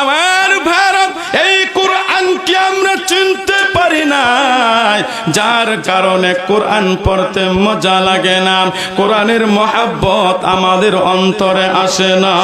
আমার ভারত, এই কোরআন কি আমরা চিনতে পারি না যার কারণে কোরআন পড়তে মজা লাগে না। কোরআনের মহাব্বত আমাদের অন্তরে আসে না।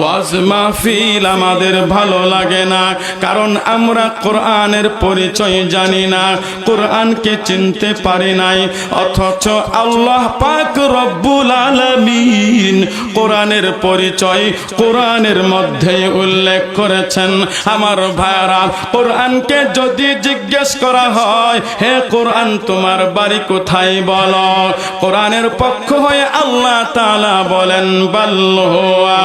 ওয়াজ মাহফিল আমাদের ভালো লাগে না, কারণ আমরা কোরআনের পরিচয় জানি না, কোরআনকে চিনতে পারি নাই, অথচ আল্লাহ পাক রব্বুল আলামিন কোরআনের পরিচয় কোরআনের মধ্যে উল্লেখ করেছেন। আমার ভাইরা কোরআনকে যদি জিজ্ঞেস করা হয়, হে কোরআন, তোমার বাড়ি কোথায়? বলো। কোরআনের পক্ষ হয়ে আল্লাহ তাআলা বলেন বাল্লুয়া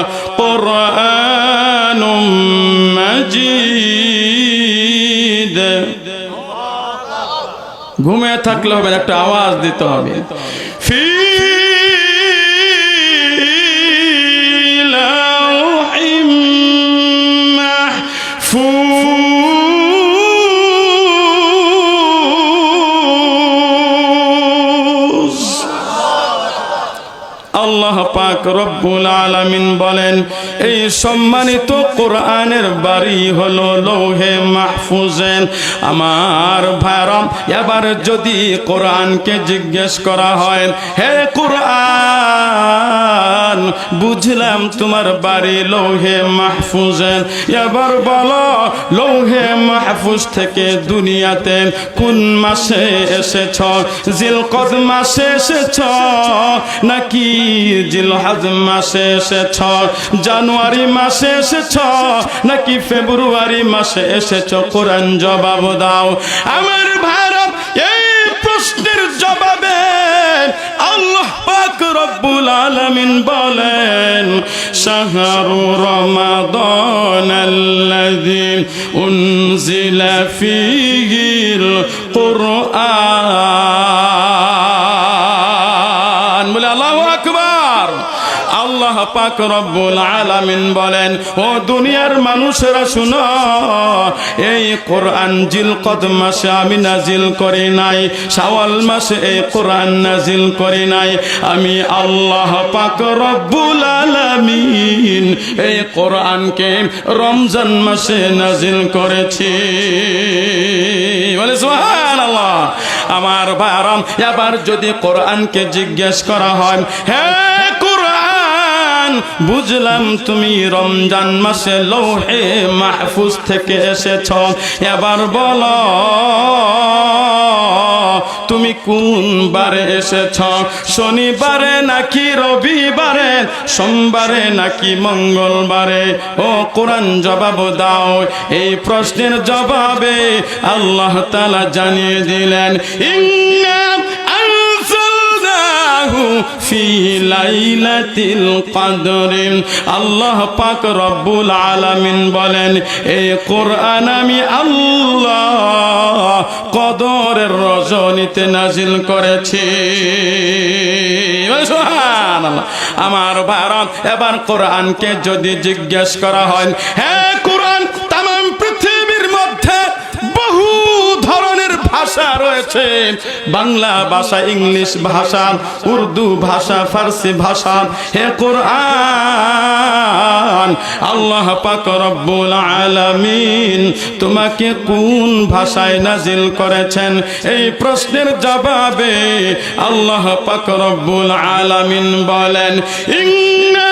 কোরআন মাজিদ। ঘুমে থাকলে হবে একটা আওয়াজ দিতে হবে। আল্লাহ পাক রব্বুল আলামিন বলেন, এই সম্মানিত কোরআনের বাড়ি হলো লৌহে মাহফুজেন আমার ভারম এবার যদি কোরআনকে জিজ্ঞেস করা হয়, হে কোরআন, বুঝলাম তোমার বাড়ি লৌহে মাহফুজেন এবার বলো, লৌহে মাহফুজ থেকে দুনিয়াতে কোন মাসে এসেছ? জিলকদ মাসে এসেছ? নাকি জিলহাজ মাসে এসেছ, জানুয়ারি মাসে এসেছ, নাকি ফেব্রুয়ারি মাসে এসেছ? কোরআন জবাব দাও। আমার ভারত এই প্রশ্নের জবাবে আল্লাহ রব্বুল আলামিন বলেন, শাহরু রমাদান আল্লাযী উনজিলা ফীহিল পাক রব্বুল আলামিন বলেন, ও দুনিয়ার মানুষেরা শুনো, এই কোরআন জিলকদ মাসে আমি নাজিল করি নাই, শাওয়াল মাসে এই কোরআন নাজিল করি নাই, আমি আল্লাহ পাক রব্বুল আলামিন এই কোরআনকে রমজান মাসে নাজিল করেছি। বলে, সুবহানাল্লাহ, আমার বারাম এবার যদি কোরআনকে জিজ্ঞেস করা হয় হ্যাঁ বুঝলাম তুমি রমজান মাসে লৌহে মাহফুজ থেকে এসেছ। এবার বলো, তুমি কোন বারে এসেছ? শনিবারে নাকি রবিবারে? সোমবারে নাকি মঙ্গলবারে? ও কোরআন জবাব দাও। এই প্রশ্নের জবাবে আল্লাহ তালা জানিয়ে দিলেন আনজালনাহু আল্লাহ পাক রব্বুল আলামিন বলেন এই কোরআন আমি আল্লাহ কদরের রজনীতে নাজিল করেছি। আমার ভারত, এবার কোরআনকে যদি জিজ্ঞেস করা হয় হ্যাঁ ভাষা রয়েছে। বাংলা ভাষা, ইংলিশ ভাষা, উর্দু ভাষা, ফার্সি ভাষা। হে কোরআন, আল্লাহ পাক রব্বুল আলামিন তোমাকে কোন ভাষায় নাজিল করেছেন? এই প্রশ্নের জবাবে আল্লাহ পাক রব্বুল আলামিন বলেন, ইন্না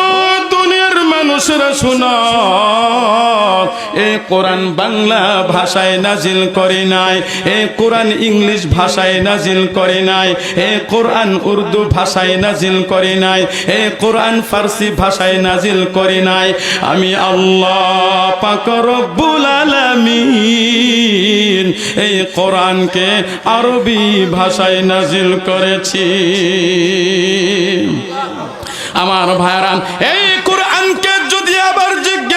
মানুষেরা শুনো। এই কোরআন বাংলা ভাষায় নাজিল করে নাই। এই কোরআন ইংলিশ ভাষায় নাজিল করে নাই। এই কোরআন উর্দু ভাষায় নাজিল করে নাই। এই কোরআন ফার্সি ভাষায় নাজিল করে নাই। আমি আল্লাহ পাক রব্বুল আলামিন এই কোরআনকে আরবি ভাষায় নাজিল করেছি। আমার ভাইরান, এই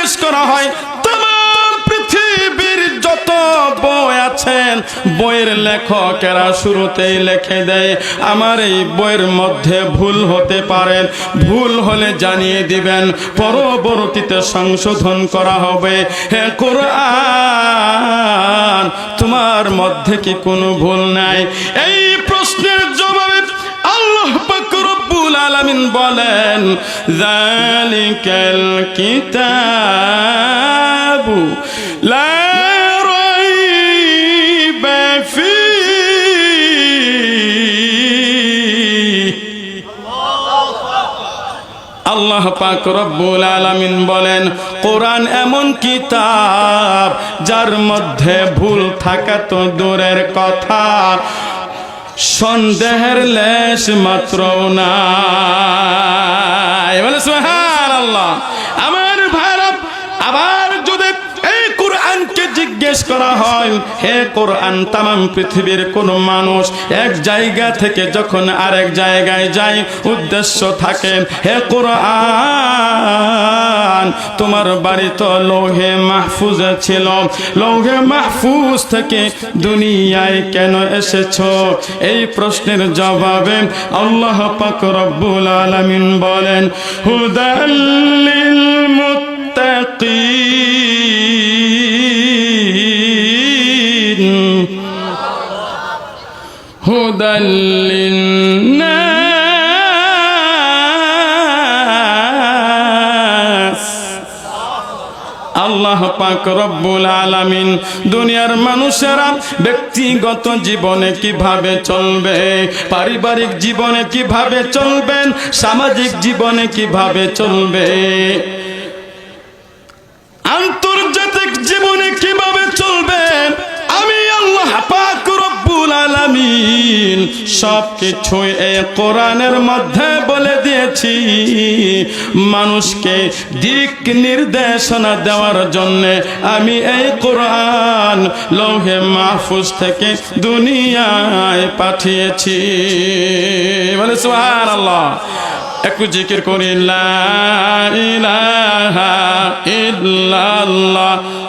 জিজ্ঞেস করা হয় তাম পৃথিবীর যত বই আছেন, বইয়ের লেখকেরা শুরুতেই লিখে দেয়, আমার এই বইয়ের মধ্যে ভুল হতে পারে, ভুল হলে জানিয়ে দিবেন, পরবর্তীতে সংশোধন করা হবে। হে কোরআন, তোমার মধ্যে কি কোনো ভুল নাই? এই প্রশ্নের আলামিন বলেন কিতাবু আল্লাহ পাক রব্বুল আলামিন বলেন, কোরআন এমন কিতাব যার মধ্যে ভুল থাকা তো দূরের কথা। সন্দেহের লেশ মাত্র নাই। বলে আমার ভারত আবার যদি এই কোরআনকে জিজ্ঞেস করা হয়, হে কোরআন তাম পৃথিবীর কোন মানুষ এক জায়গা থেকে যখন আরেক জায়গায় যায়, উদ্দেশ্য থাকে, হে কোরআন জান, তোমার বাড়ি তো লৌহে মাহফুজ ছিল। লৌহে মাহফুজ থেকে দুনিয়ায় কেন এসেছ? এই প্রশ্নের জবাবে আল্লাহ পাক রব্বুল আলামিন বলেন হুদাল্লিল মুত্তাকিন। হুদাল্লিল আল্লাহ পাক রব্বুল আলামিন। দুনিয়ার মানুষেরা ব্যক্তিগত জীবনে কীভাবে চলবে, পারিবারিক জীবনে কীভাবে চলবেন সামাজিক জীবনে কীভাবে চলবে, আন্তর্জাতিক জীবনে কীভাবে চলবেন আমি আল্লাহ পাক রব্বুল আলামিন সব কিছু এই কোরআনের মধ্যে বলে দিয়েছি মানুষকে দিক নির্দেশনা দেওয়ার জন্য আমি এই কোরআন লৌহে মাহফুজ থেকে দুনিয়ায় পাঠিয়েছি। বলে, সুবহানাল্লাহ। একটু জিকির করি ইলাহা ইল্লাল্লাহ।